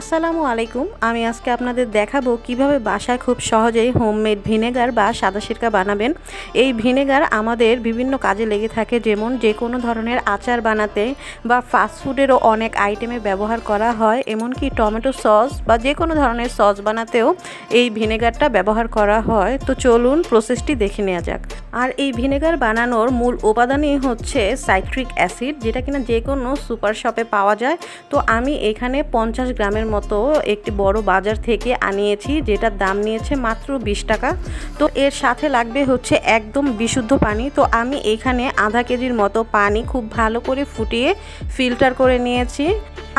আসসালামু আলাইকুম। আমি আজকে আপনাদের দেখাবো কীভাবে বাসায় খুব সহজেই হোমমেড ভিনেগার বা সাদা সিরকা বানাবেন। এই ভিনেগার আমাদের বিভিন্ন কাজে লেগে থাকে, যেমন যে কোনো ধরনের আচার বানাতে বা ফাস্টফুডেরও অনেক আইটেমে ব্যবহার করা হয়, এমনকি টমেটো সস বা যে কোনো ধরনের সস বানাতেও এই ভিনেগারটা ব্যবহার করা হয়। তো চলুন প্রসেসটি দেখে নেওয়া যাক। আর এই ভিনেগার বানানোর মূল উপাদানই হচ্ছে সাইট্রিক অ্যাসিড, যেটা কিনা যে কোনো সুপার শপে পাওয়া যায়। তো আমি এখানে পঞ্চাশ গ্রামের মতো একটি বড় বাজার থেকে আনিয়েছি, যেটার দাম নিয়েছে মাত্র বিশ টাকা। তো এর সাথে লাগবে হচ্ছে একদম বিশুদ্ধ পানি। তো আমি এখানে আধা কেজির মতো পানি খুব ভালো করে ফুটিয়ে ফিল্টার করে নিয়েছি।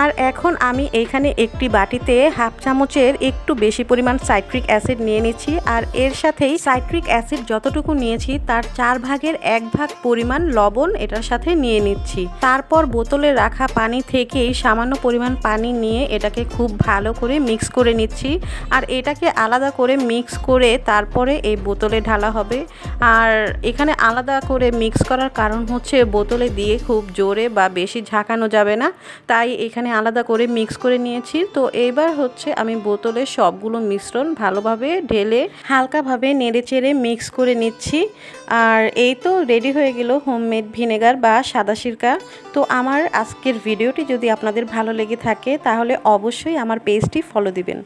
আর এখন আমি এইখানে একটি বাটিতে হাফ চামচের একটু বেশি পরিমাণ সাইট্রিক অ্যাসিড নিয়ে নিচ্ছি আর এর সাথেই সাইট্রিক অ্যাসিড যতটুকু নিয়েছি তার চার ভাগের এক ভাগ পরিমাণ লবণ এটার সাথে নিয়ে নিচ্ছি। তারপর বোতলে রাখা পানি থেকেই সামান্য পরিমাণ পানি নিয়ে এটাকে খুব ভালো করে মিক্স করে নিচ্ছি আর এটাকে আলাদা করে মিক্স করে তারপরে এই বোতলে ঢালা হবে। আর এখানে আলাদা করে মিক্স করার কারণ হচ্ছে বোতলে দিয়ে খুব জোরে বা বেশি ঝাঁকানো যাবে না। তাই এখানে আলাদা করে মিক্স করে নিয়েছি। তো এইবার হচ্ছে আমি বোতলে সবগুলো মিশ্রণ ভালোভাবে ঢেলে হালকাভাবে নেড়ে চেড়ে মিক্স করে নিচ্ছি। আর এই তো রেডি হয়ে গেল হোমমেড ভিনেগার বা সাদা সিরকা। তো আমার আজকের ভিডিওটি যদি আপনাদের ভালো লেগে থাকে, তাহলে অবশ্যই আমার পেজটি ফলো দিবেন।